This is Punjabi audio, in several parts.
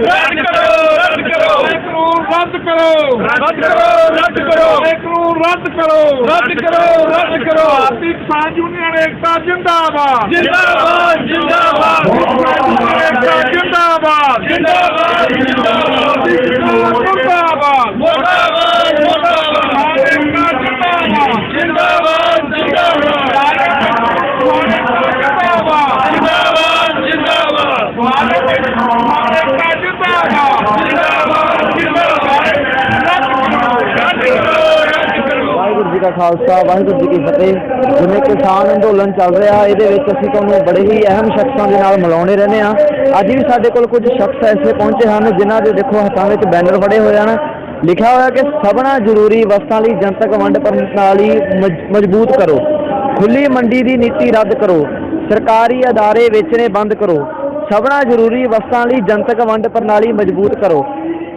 ਰੱਦ ਕਰੋ ਰੱਦ ਕਰੋ। ਕਾਨੂੰਨ ਰੱਦ ਕਰੋ ਰੱਦ ਕਰੋ ਰੱਦ ਕਰੋ। ਕਾਨੂੰਨ ਰੱਦ ਕਰੋ। ਰੱਦ ਕਰੋ ਰੱਦ ਕਰੋ। ਭਾਰਤੀ ਕਿਸਾਨ ਯੂਨੀਅਨ ਏਕਤਾ ਜਿੰਦਾਬਾਦ। ਜਿੰਦਾਬਾਦ ਜਿੰਦਾਬਾਦ। ਏਕਤਾ ਜਿੰਦਾਬਾਦ। ਜਿੰਦਾਬਾਦ ਜਿੰਦਾਬਾਦ। ਖਾਲਸਾ, ਵਾਹਿਗੁਰੂ ਜੀ ਕੀ ਫਤਿਹ। ਜਿਵੇਂ ਕਿਸਾਨ ਅੰਦੋਲਨ ਚੱਲ ਰਿਹਾ, ਇਹਦੇ ਵਿੱਚ ਅਸੀਂ ਤੁਹਾਨੂੰ ਬੜੇ ਹੀ ਅਹਿਮ ਸ਼ਖਸਾਂ ਦੇ ਨਾਲ ਮਿਲਾਉਣੇ ਰਹਿੰਦੇ ਆ ਅੱਜ ਵੀ ਸਾਡੇ ਕੋਲ ਕੁਝ ਸ਼ਖਸ ਐਸੇ ਪਹੁੰਚੇ ਹਨ, ਜਿਨ੍ਹਾਂ ਦੇ ਦੇਖੋ ਹੱਥਾਂ ਵਿੱਚ ਬੈਨਰ ਫੜੇ ਹੋਏ ਹਨ। ਲਿਖਿਆ ਹੋਇਆ ਕਿ ਸਭਨਾ ਜ਼ਰੂਰੀ ਵਸਤਾਂ ਲਈ ਜਨਤਕ ਵੰਡ ਪ੍ਰਣਾਲੀ ਮਜ- ਮਜ਼ਬੂਤ ਕਰੋ। ਖੁੱਲੀ ਮੰਡੀ ਦੀ ਨੀਤੀ ਰੱਦ ਕਰੋ। ਸਰਕਾਰੀ ਅਦਾਰੇ ਵੇਚਣੇ ਬੰਦ ਕਰੋ। ਸਭਨਾ ਜ਼ਰੂਰੀ ਵਸਤਾਂ ਲਈ ਜਨਤਕ ਵੰਡ ਪ੍ਰਣਾਲੀ ਮਜ਼ਬੂਤ ਕਰੋ।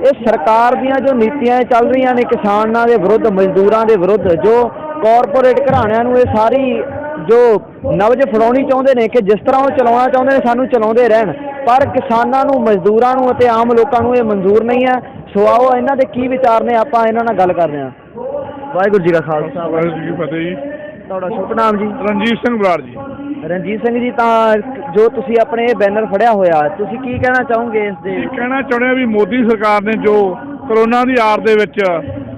ਇਹ ਸਰਕਾਰ ਦੀਆਂ ਜੋ ਨੀਤੀਆਂ ਚੱਲ ਰਹੀਆਂ ਨੇ ਕਿਸਾਨਾਂ ਦੇ ਵਿਰੁੱਧ ਮਜ਼ਦੂਰਾਂ ਦੇ ਵਿਰੁੱਧ ਜੋ ਕਾਰਪੋਰੇਟ ਘਰਾਣਿਆਂ ਨੂੰ ਇਹ ਸਾਰੀ ਜੋ ਨਵਜ ਫੜਾਉਣੀ ਚਾਹੁੰਦੇ ਨੇ ਕਿ ਜਿਸ ਤਰ੍ਹਾਂ ਉਹ ਚਲਾਉਣਾ ਚਾਹੁੰਦੇ ਨੇ ਸਾਨੂੰ ਚਲਾਉਂਦੇ ਰਹਿਣ। ਪਰ ਕਿਸਾਨਾਂ ਨੂੰ ਮਜ਼ਦੂਰਾਂ ਨੂੰ ਅਤੇ ਆਮ ਲੋਕਾਂ ਨੂੰ ਇਹ ਮਨਜ਼ੂਰ ਨਹੀਂ ਹੈ। ਸੋ ਆਓ ਇਹਨਾਂ ਦੇ ਕੀ ਵਿਚਾਰ ਨੇ ਆਪਾਂ ਇਹਨਾਂ ਨਾਲ ਗੱਲ ਕਰਦੇ ਹਾਂ। ਵਾਹਿਗੁਰੂ ਜੀ ਕਾ ਖਾਲਸਾ। ਵਾਹਿਗੁਰੂ ਜੀ ਕੀ ਫਤਿਹ ਜੀ। ਤੁਹਾਡਾ ਸ਼ੁਭ ਨਾਮ ਜੀ? ਰਣਜੀਤ ਸਿੰਘ ਬਰਾੜ ਜੀ। ਰਣਜੀਤ ਸਿੰਘ ਜੀ ਤਾਂ ਜੋ ਤੁਸੀਂ ਆਪਣੇ ਇਹ ਬੈਨਰ ਫੜਿਆ ਹੋਇਆ ਤੁਸੀਂ ਕੀ ਕਹਿਣਾ ਚਾਹੋਗੇ ਇਸ ਦੇ ਕਹਿਣਾ ਚਾਹੁੰਦੇ ਵੀ ਮੋਦੀ ਸਰਕਾਰ ਨੇ ਜੋ ਕਰੋਨਾ ਦੀ ਆੜ ਦੇ ਵਿੱਚ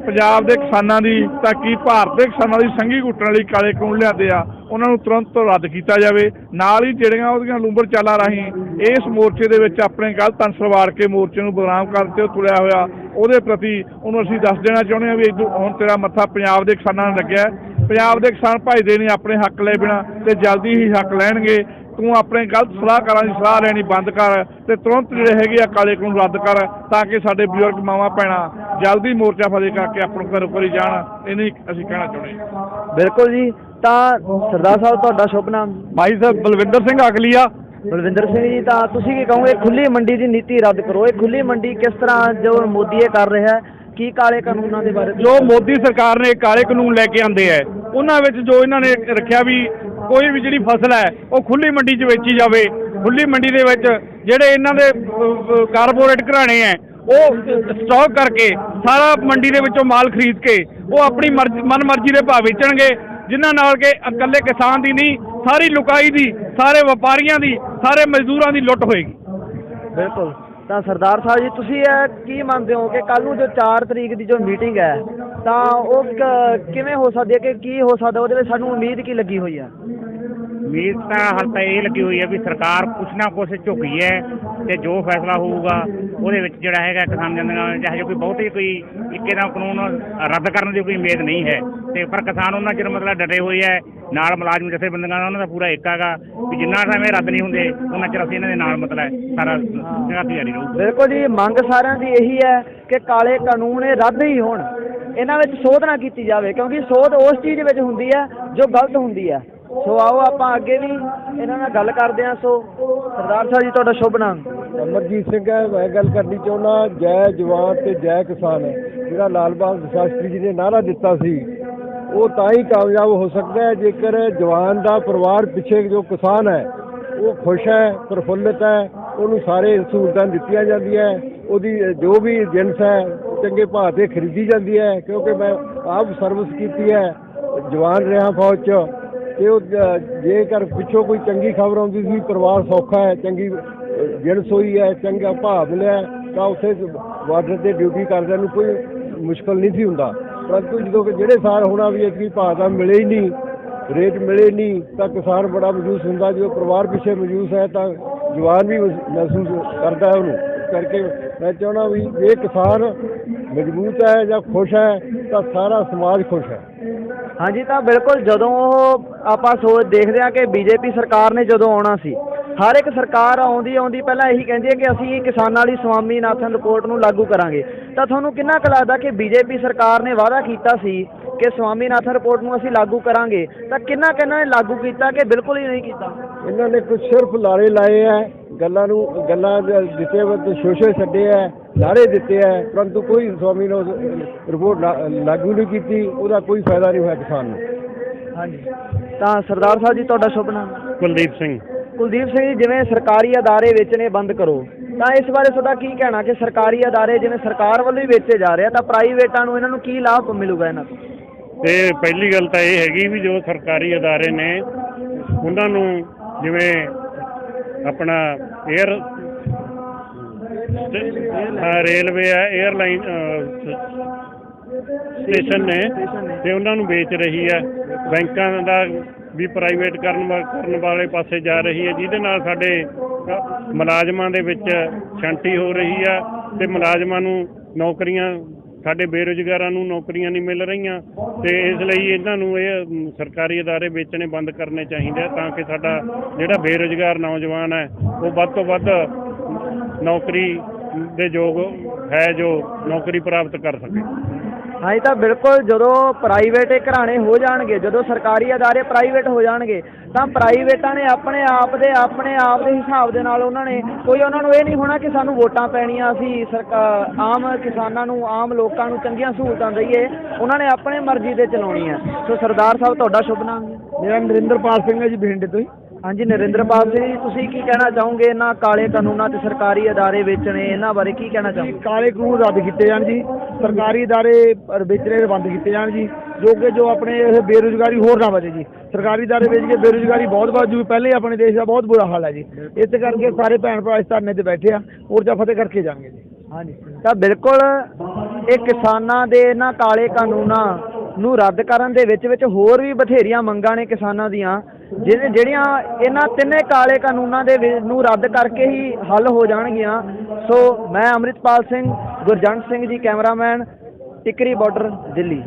ਪੰਜਾਬ ਦੇ ਕਿਸਾਨਾਂ ਦੀ ਤਾਂ ਕੀ ਭਾਰਤ ਦੇ ਕਿਸਾਨਾਂ ਦੀ ਸੰਗੀ ਘੁੱਟਣ ਲਈ ਕਾਲੇ ਕਾਨੂੰਨ ਲਿਆਂਦੇ ਆ ਉਹਨਾਂ ਨੂੰ ਤੁਰੰਤ ਰੱਦ ਕੀਤਾ ਜਾਵੇ ਨਾਲ ਹੀ ਜਿਹੜੀਆਂ ਉਹਦੀਆਂ ਲੂੰਬਰ ਚਾਲਾਂ ਰਾਹੀਂ ਇਸ ਮੋਰਚੇ ਦੇ ਵਿੱਚ ਆਪਣੇ ਗਲਤ ਅੰਸਰ ਵਾੜ ਕੇ ਮੋਰਚੇ ਨੂੰ ਬਦਨਾਮ ਕਰਨ ਤੇ ਤੁਲਿਆ ਹੋਇਆ ਉਹਦੇ ਪ੍ਰਤੀ ਉਹਨੂੰ ਅਸੀਂ ਦੱਸ ਦੇਣਾ ਚਾਹੁੰਦੇ ਹਾਂ ਵੀ ਹੁਣ ਤੇਰਾ ਮੱਥਾ ਪੰਜਾਬ ਦੇ ਕਿਸਾਨਾਂ ਨੂੰ ਲੱਗਿਆ। ਪੰਜਾਬ ਦੇ ਕਿਸਾਨ ਭਜਦੇ ਨੇ ਆਪਣੇ ਹੱਕ ਲੈ ਬਿਨਾ ਤੇ ਜਲਦੀ ਹੀ ਹੱਕ ਲੈਣਗੇ। ਤੂੰ ਆਪਣੇ ਗਲਤ ਸਲਾਹਕਾਰਾਂ ਦੀ ਸਲਾਹ ਲੈਣੀ ਬੰਦ ਕਰ ਤੇ ਤੁਰੰਤ ਜਿਹੜੇ ਹੈਗੇ ਆ ਕਾਲੇ ਕਾਨੂੰਨ ਰੱਦ ਕਰ ਤਾਂ ਕਿ ਸਾਡੇ ਬਜ਼ੁਰਗ ਮਾਵਾਂ ਭੈਣਾਂ ਜਲਦੀ ਮੋਰਚਾ ਫਤਿਹ ਕਰਕੇ ਆਪਣੇ ਘਰੋਂ ਘਰੀ ਜਾਣ। ਇਹ ਨਹੀਂ ਅਸੀਂ ਕਹਿਣਾ ਚਾਹੁੰਦੇ ਬਿਲਕੁਲ ਜੀ ਤਾਂ ਸਰਦਾਰ ਸਾਹਿਬ ਤੁਹਾਡਾ ਸ਼ੁਭ ਨਾਮ? ਭਾਈ ਸਾਹਿਬ ਬਲਵਿੰਦਰ ਸਿੰਘ ਅਗਲੀਆ ਬਲਵਿੰਦਰ ਸਿੰਘ ਜੀ ਤਾਂ ਤੁਸੀਂ ਕੀ ਕਹੋਗੇ ਖੁੱਲੀ ਮੰਡੀ ਦੀ ਨੀਤੀ ਰੱਦ ਕਰੋ। ਇਹ ਖੁੱਲੀ ਮੰਡੀ ਕਿਸ ਤਰ੍ਹਾਂ ਜੋ ਮੋਦੀ ਇਹ ਕਰ ਰਿਹਾ ਹੈ ਕੀ ਕਾਲੇ ਕਾਨੂੰਨਾਂ ਦੇ ਬਾਰੇ ਜੋ ਮੋਦੀ ਸਰਕਾਰ ਨੇ ਕਾਲੇ ਕਾਨੂੰਨ ਲੈ ਕੇ ਆਂਦੇ ਹੈ ਉਹਨਾਂ ਵਿੱਚ ਜੋ ਇਹਨਾਂ ਨੇ ਰੱਖਿਆ ਵੀ ਕੋਈ ਵੀ ਜਿਹੜੀ ਫਸਲ ਹੈ ਉਹ ਖੁੱਲੀ ਮੰਡੀ 'ਚ ਵੇਚੀ ਜਾਵੇ। ਖੁੱਲੀ ਮੰਡੀ ਦੇ ਵਿੱਚ ਜਿਹੜੇ ਇਹਨਾਂ ਦੇ ਕਾਰਪੋਰੇਟ ਘਰਾਣੇ ਹੈ ਉਹ ਸਟਾਕ ਕਰਕੇ ਸਾਰਾ ਮੰਡੀ ਦੇ ਵਿੱਚੋਂ ਮਾਲ ਖਰੀਦ ਕੇ ਉਹ ਆਪਣੀ ਮਰਜ਼ੀ ਮਨਮਰਜ਼ੀ ਦੇ ਭਾਅ ਵੇਚਣਗੇ ਜਿਨ੍ਹਾਂ ਨਾਲ ਕਿ ਇਕੱਲੇ ਕਿਸਾਨ ਦੀ ਨਹੀਂ ਸਾਰੀ ਲੁਕਾਈ ਦੀ ਸਾਰੇ ਵਪਾਰੀਆਂ ਦੀ ਸਾਰੇ ਮਜ਼ਦੂਰਾਂ ਦੀ ਲੁੱਟ ਹੋਏਗੀ। ਬਿਲਕੁਲ। ਤਾਂ ਸਰਦਾਰ ਸਾਹਿਬ ਜੀ, ਤੁਸੀਂ ਇਹ ਕੀ ਮੰਨਦੇ ਹੋ ਕਿ ਕੱਲ ਨੂੰ ਜੋ 4 ਤਰੀਕ ਦੀ ਜੋ ਮੀਟਿੰਗ ਹੈ, ਤਾਂ ਉਹ ਕਿਵੇਂ ਹੋ ਸਕਦੀ ਹੈ ਕਿ ਕੀ ਹੋ ਸਕਦਾ, ਉਹਦੇ ਵਿੱਚ ਸਾਨੂੰ ਉਮੀਦ ਕੀ ਲੱਗੀ ਹੋਈ ਹੈ? ਉਮੀਦ ਤਾਂ ਹਾਲ ਤਾਂ ਇਹ ਲੱਗੀ ਹੋਈ ਹੈ ਵੀ ਸਰਕਾਰ ਕੁਛ ਨਾ ਕੁਛ ਝੁਕੀ ਹੈ ਤੇ ਜੋ ਫੈਸਲਾ ਹੋਊਗਾ, ਉਹਦੇ ਵਿੱਚ ਜਿਹੜਾ ਹੈਗਾ ਕਿਸਾਨ ਜਨਤਾ ਚਾਹੇ ਕੋਈ ਬਹੁਤੀ ਕੋਈ ਇੱਕੇ ਦਾ ਕਾਨੂੰਨ ਰੱਦ ਕਰਨ ਦੀ ਕੋਈ ਉਮੀਦ ਨਹੀਂ ਹੈ। ਤੇ ਪਰ ਕਿਸਾਨ ਉਹਨਾਂ ਚਿਰ ਮਤਲਬ ਡਟੇ ਹੋਏ ਹੈ ਨਾਲ ਮੁਲਾਜ਼ਮ ਜਥੇਬੰਦੀਆਂ ਦਾ ਉਹਨਾਂ ਦਾ ਪੂਰਾ ਏਕਾ ਹੈਗਾ ਵੀ ਜਿੰਨਾ ਇਹ ਰੱਦ ਨਹੀਂ ਹੁੰਦੇ ਉਹਨਾਂ ਚਿਰ ਅਸੀਂ ਇਹਨਾਂ ਦੇ ਨਾਲ ਮਤਲਬ ਸਾਰਾ ਸੰਘਰਸ਼ ਜਾਰੀ ਰਹੂ। ਬਿਲਕੁਲ ਜੀ ਮੰਗ ਸਾਰਿਆਂ ਦੀ ਇਹੀ ਹੈ ਕਿ ਕਾਲੇ ਕਾਨੂੰਨ ਇਹ ਰੱਦ ਹੀ ਹੋਣ। ਇਹਨਾਂ ਵਿੱਚ ਸੋਧ ਨਾ ਕੀਤੀ ਜਾਵੇ ਕਿਉਂਕਿ ਸੋਧ ਉਸ ਚੀਜ਼ ਵਿੱਚ ਹੁੰਦੀ ਹੈ ਜੋ ਗਲਤ ਹੁੰਦੀ ਹੈ। ਸੋ ਆਓ ਆਪਾਂ ਅੱਗੇ ਵੀ ਇਹਨਾਂ ਨਾਲ ਗੱਲ ਕਰਦੇ ਹਾਂ। ਸੋ ਸਰਦਾਰ ਸਾਹਿਬ ਜੀ ਤੁਹਾਡਾ ਸ਼ੁਭ ਨਾਮ? ਅਮਰਜੀਤ ਸਿੰਘ ਹੈ ਮੈਂ ਗੱਲ ਕਰਨੀ ਚਾਹੁੰਦਾ ਜੈ ਜਵਾਨ ਤੇ ਜੈ ਕਿਸਾਨ ਜਿਹੜਾ ਲਾਲ ਬਹਾਦਰ ਸ਼ਾਸਤਰੀ ਜੀ ਨੇ ਨਾਰਾ ਦਿੱਤਾ ਸੀ ਉਹ ਤਾਂ ਹੀ ਕਾਮਯਾਬ ਹੋ ਸਕਦਾ ਹੈ ਜੇਕਰ ਜਵਾਨ ਦਾ ਪਰਿਵਾਰ ਪਿੱਛੇ ਜੋ ਕਿਸਾਨ ਹੈ ਉਹ ਖੁਸ਼ ਹੈ ਪ੍ਰਫੁੱਲਿਤ ਹੈ ਉਹਨੂੰ ਸਾਰੇ ਸਹੂਲਤਾਂ ਦਿੱਤੀਆਂ ਜਾਂਦੀਆਂ ਉਹਦੀ ਜੋ ਵੀ ਜਿੰਸ ਹੈ ਚੰਗੇ ਭਾਅ ਤੇ ਖਰੀਦੀ ਜਾਂਦੀ ਹੈ ਕਿਉਂਕਿ ਮੈਂ ਆਪ ਸਰਵਿਸ ਕੀਤੀ ਹੈ ਜਵਾਨ ਰਿਹਾ ਫੌਜ 'ਚ ਤੇ ਉਹ ਜੇਕਰ ਪਿੱਛੋਂ ਕੋਈ ਚੰਗੀ ਖਬਰ ਆਉਂਦੀ ਸੀ ਪਰਿਵਾਰ ਸੌਖਾ ਹੈ ਚੰਗੀ ਅਹ, ਹੋਈ ਹੈ ਚੰਗਾ ਭਾਅ ਮਿਲਿਆ ਤਾਂ ਉੱਥੇ ਬਾਰਡਰ ਤੇ ਡਿਊਟੀ ਕਰਦਿਆਂ ਨੂੰ ਕੋਈ ਮੁਸ਼ਕਲ ਨਹੀਂ ਸੀ ਹੁੰਦਾ। ਪਰੰਤੂ ਜਦੋਂ ਕਿ ਜਿਹੜੇ ਸਾਲ ਹੋਣਾ ਵੀ ਇਤਨੀ ਭਾਅ ਤਾਂ ਮਿਲੇ ਹੀ ਨਹੀਂ, ਰੇਟ ਮਿਲੇ ਨਹੀਂ, ਤਾਂ ਕਿਸਾਨ ਬੜਾ ਮਜੂਸ ਹੁੰਦਾ, ਜਦੋਂ ਪਰਿਵਾਰ ਪਿੱਛੇ ਮਜੂਸ ਹੈ ਤਾਂ ਜਵਾਨ ਵੀ ਮਹਿਸੂਸ ਕਰਦਾ ਹੈ ਉਹਨੂੰ। ਇਸ ਕਰਕੇ ਮੈਂ ਚਾਹੁੰਦਾ ਵੀ ਜੇ ਕਿਸਾਨ ਮਜ਼ਬੂਤ ਹੈ ਜਾਂ ਖੁਸ਼ ਹੈ, ਤਾਂ ਸਾਰਾ ਸਮਾਜ ਖੁਸ਼ ਹੈ। ਹਾਂਜੀ, ਤਾਂ ਬਿਲਕੁਲ ਜਦੋਂ ਉਹ ਆਪਾਂ ਸੋਚ ਦੇਖਦੇ ਹਾਂ ਕਿ ਬੀਜੇਪੀ ਸਰਕਾਰ ਨੇ ਜਦੋਂ ਆਉਣਾ ਸੀ ਹਰ ਇੱਕ ਸਰਕਾਰ ਆਉਂਦੀ ਆਉਂਦੀ ਪਹਿਲਾਂ ਇਹੀ ਕਹਿੰਦੀ ਹੈ ਕਿ ਅਸੀਂ ਕਿਸਾਨਾਂ ਲਈ ਸਵਾਮੀਨਾਥਨ ਰਿਪੋਰਟ ਨੂੰ ਲਾਗੂ ਕਰਾਂਗੇ। ਤਾਂ ਤੁਹਾਨੂੰ ਕਿੰਨਾ ਕੁ ਲੱਗਦਾ ਕਿ ਬੀਜੇਪੀ ਸਰਕਾਰ ਨੇ ਵਾਅਦਾ ਕੀਤਾ ਸੀ ਕਿ ਸਵਾਮੀਨਾਥਨ ਰਿਪੋਰਟ ਨੂੰ ਅਸੀਂ ਲਾਗੂ ਕਰਾਂਗੇ? ਤਾਂ ਕਿੰਨਾ ਕਿੰਨਾ ਨੇ ਲਾਗੂ ਕੀਤਾ ਕਿ ਬਿਲਕੁਲ ਹੀ ਨਹੀਂ ਕੀਤਾ? ਇਹਨਾਂ ਨੇ ਕੁਝ ਸਿਰਫ ਲਾਰੇ ਲਾਏ ਹੈ ਗੱਲਾਂ ਨੂੰ ਗੱਲਾਂ ਦਿੱਤੇ ਵਤ ਸ਼ੋਸ਼ੇ ਛੱਡੇ ਹੈ ਲਾਰੇ ਦਿੱਤੇ ਹੈ ਪਰੰਤੂ ਕੋਈ ਸਵਾਮੀ ਨੂੰ ਰਿਪੋਰਟ ਲਾ- ਲਾਗੂ ਨਹੀਂ ਕੀਤੀ ਉਹਦਾ ਕੋਈ ਫਾਇਦਾ ਨਹੀਂ ਹੋਇਆ ਕਿਸਾਨ ਨੂੰ। ਹਾਂਜੀ। ਤਾਂ ਸਰਦਾਰ ਸਾਹਿਬ ਜੀ ਤੁਹਾਡਾ ਸ਼ੁਭ ਨਾਮ? ਕੁਲਦੀਪ ਸਿੰਘ। ਕੁਲਦੀਪ ਸਿੰਘ ਜੀ, ਜਿਵੇਂ ਸਰਕਾਰੀ ਅਦਾਰੇ ਵੇਚਣੇ ਬੰਦ ਕਰੋ, ਤਾਂ ਇਸ ਬਾਰੇ ਤੁਹਾਡਾ ਕੀ ਕਹਿਣਾ ਕਿ ਸਰਕਾਰੀ ਅਦਾਰੇ ਜਿਵੇਂ ਸਰਕਾਰ ਵੱਲੋਂ ਹੀ ਵੇਚੇ ਜਾ ਰਹੇ ਆ, ਤਾਂ ਪ੍ਰਾਈਵੇਟਾਂ ਨੂੰ ਇਹਨਾਂ ਨੂੰ ਕੀ ਲਾਭ ਮਿਲੂਗਾ ਇਹਨਾਂ ਤੋਂ? ਤੇ ਪਹਿਲੀ ਗੱਲ ਤਾਂ ਇਹ ਹੈਗੀ ਵੀ ਜੋ ਸਰਕਾਰੀ ਅਦਾਰੇ ਨੇ, ਉਹਨਾਂ ਨੂੰ ਜਿਵੇਂ ਆਪਣਾ 에ਅਰ ਰੇਲਵੇ ਆ 에ਅਰਲਾਈਨ ਸਟੇਸ਼ਨ ਨੇ, ਤੇ ਉਹਨਾਂ ਨੂੰ ਵੇਚ ਰਹੀ ਹੈ ਬੈਂਕਾਂ ਦਾ ਵੀ ਪ੍ਰਾਈਵੇਟ ਕਰਨ ਵਾ- ਕਰਨ ਵਾਲੇ ਪਾਸੇ ਜਾ ਰਹੀ ਹੈ, ਜਿਹਦੇ ਨਾਲ ਸਾਡੇ ਮੁਲਾਜ਼ਮਾਂ ਦੇ ਵਿੱਚ ਛਾਂਟੀ ਹੋ ਰਹੀ ਆ ਤੇ ਮੁਲਾਜ਼ਮਾਂ ਨੂੰ ਨੌਕਰੀਆਂ, ਸਾਡੇ ਬੇਰੁਜ਼ਗਾਰਾਂ ਨੂੰ ਨੌਕਰੀਆਂ ਨਹੀਂ ਮਿਲ ਰਹੀਆਂ ਤੇ ਇਸ ਲਈ ਇਹਨਾਂ ਨੂੰ ਇਹ ਸਰਕਾਰੀ ਅਦਾਰੇ ਵੇਚਣੇ ਬੰਦ ਕਰਨੇ ਚਾਹੀਦੇ ਤਾਂ ਕਿ ਸਾਡਾ ਜਿਹੜਾ ਬੇਰੁਜ਼ਗਾਰ ਨੌਜਵਾਨ ਹੈ, ਉਹ ਵੱਧ ਤੋਂ ਵੱਧ ਨੌਕਰੀ ਦੇ ਯੋਗ ਹੈ ਜੋ ਨੌਕਰੀ ਪ੍ਰਾਪਤ ਕਰ ਸਕੇ। ਹਾਂਜੀ, ਤਾਂ ਬਿਲਕੁਲ ਜਦੋਂ ਪ੍ਰਾਈਵੇਟ ਘਰਾਣੇ ਹੋ ਜਾਣਗੇ, ਜਦੋਂ ਸਰਕਾਰੀ ਅਦਾਰੇ ਪ੍ਰਾਈਵੇਟ ਹੋ ਜਾਣਗੇ, ਤਾਂ ਪ੍ਰਾਈਵੇਟਾਂ ਨੇ ਆਪਣੇ ਆਪ ਦੇ, ਆਪਣੇ ਆਪ ਦੇ ਹਿਸਾਬ ਦੇ ਨਾਲ ਉਹਨਾਂ ਨੇ ਕੋਈ ਉਹਨਾਂ ਨੂੰ ਇਹ ਨਹੀਂ ਹੋਣਾ ਕਿ ਸਾਨੂੰ ਵੋਟਾਂ ਪੈਣੀਆਂ, ਅਸੀਂ ਸਰਕਾਰ ਆਮ ਕਿਸਾਨਾਂ ਨੂੰ, ਆਮ ਲੋਕਾਂ ਨੂੰ ਚੰਗੀਆਂ ਸਹੂਲਤਾਂ ਦਈਏ, ਉਹਨਾਂ ਨੇ ਆਪਣੇ ਮਰਜ਼ੀ ਦੇ ਚਲਾਉਣੀ ਆ ਸੋ ਸਰਦਾਰ ਸਾਹਿਬ, ਤੁਹਾਡਾ ਸ਼ੁਭ ਨਾਮ? ਮੇਰਾ ਨਰਿੰਦਰਪਾਲ ਸਿੰਘ ਹੈ ਜੀ, ਬਠਿੰਡੇ ਤੋਂ ਹੀ। ਹਾਂਜੀ ਨਰਿੰਦਰਪਾਲ ਜੀ ਤੁਸੀਂ ਕੀ ਕਹਿਣਾ ਚਾਹੋਗੇ? ਇਹਨਾਂ ਕਾਲੇ ਕਾਨੂੰਨਾਂ ਤੇ ਸਰਕਾਰੀ ਅਦਾਰੇ ਵੇਚਣੇ ਇਹਨਾਂ ਬਾਰੇ ਕੀ ਕਹਿਣਾ ਚਾਹੋਗੇ? ਕਾਲੇ ਕਾਨੂੰਨ ਰੱਦ ਕੀਤੇ ਜਾਣ ਜੀ। ਸਰਕਾਰੀ ਅਦਾਰੇ ਵੇਚਣੇ ਬੰਦ ਕੀਤੇ ਜਾਣ ਜੀ ਜੋ ਕਿ ਜੋ ਆਪਣੇ ਇਹ ਬੇਰੋਜ਼ਗਾਰੀ ਹੋਰ ਨਾ ਵਧੇ ਜੀ। ਸਰਕਾਰੀ ਅਦਾਰੇ ਵੇਚ ਕੇ ਬੇਰੋਜ਼ਗਾਰੀ ਬਹੁਤ ਵੱਧ ਜੂ ਪਹਿਲੇ ਆਪਣੇ ਦੇਸ਼ ਦਾ ਬਹੁਤ ਬੁਰਾ ਹਾਲ ਹੈ ਜੀ। ਇਸ ਕਰਕੇ ਸਾਰੇ ਭੈਣ ਭਰਾ ਇਸ ਧਰਨੇ ਤੇ ਬੈਠੇ ਆ ਊਰਜਾ ਫਤਿਹ ਕਰਕੇ ਜਾਣਗੇ ਜੀ। ਹਾਂਜੀ। ਤਾਂ ਬਿਲਕੁਲ ਇਹ ਕਿਸਾਨਾਂ ਦੇ ਇਹਨਾਂ ਕਾਲੇ ਕਾਨੂੰਨਾਂ ਨੂੰ ਰੱਦ ਕਰਨ ਦੇ ਵਿੱਚ ਵਿੱਚ ਹੋਰ ਵੀ ਬਥੇਰੀਆਂ ਮੰਗਾਂ ਨੇ ਕਿਸਾਨਾਂ ਦੀਆਂ ਜਿਹਨੇ ਜਿਹੜੀਆਂ ਇਹਨਾਂ ਤਿੰਨੇ ਕਾਲੇ ਕਾਨੂੰਨਾਂ ਦੇ ਵਿ- ਨੂੰ ਰੱਦ ਕਰਕੇ ਹੀ ਹੱਲ ਹੋ ਜਾਣਗੀਆਂ। ਸੋ ਮੈਂ ਅੰਮ੍ਰਿਤਪਾਲ ਸਿੰਘ, ਗੁਰਜੰਟ ਸਿੰਘ ਜੀ, ਕੈਮਰਾਮੈਨ, ਟਿਕਰੀ ਬਾਰਡਰ, ਦਿੱਲੀ।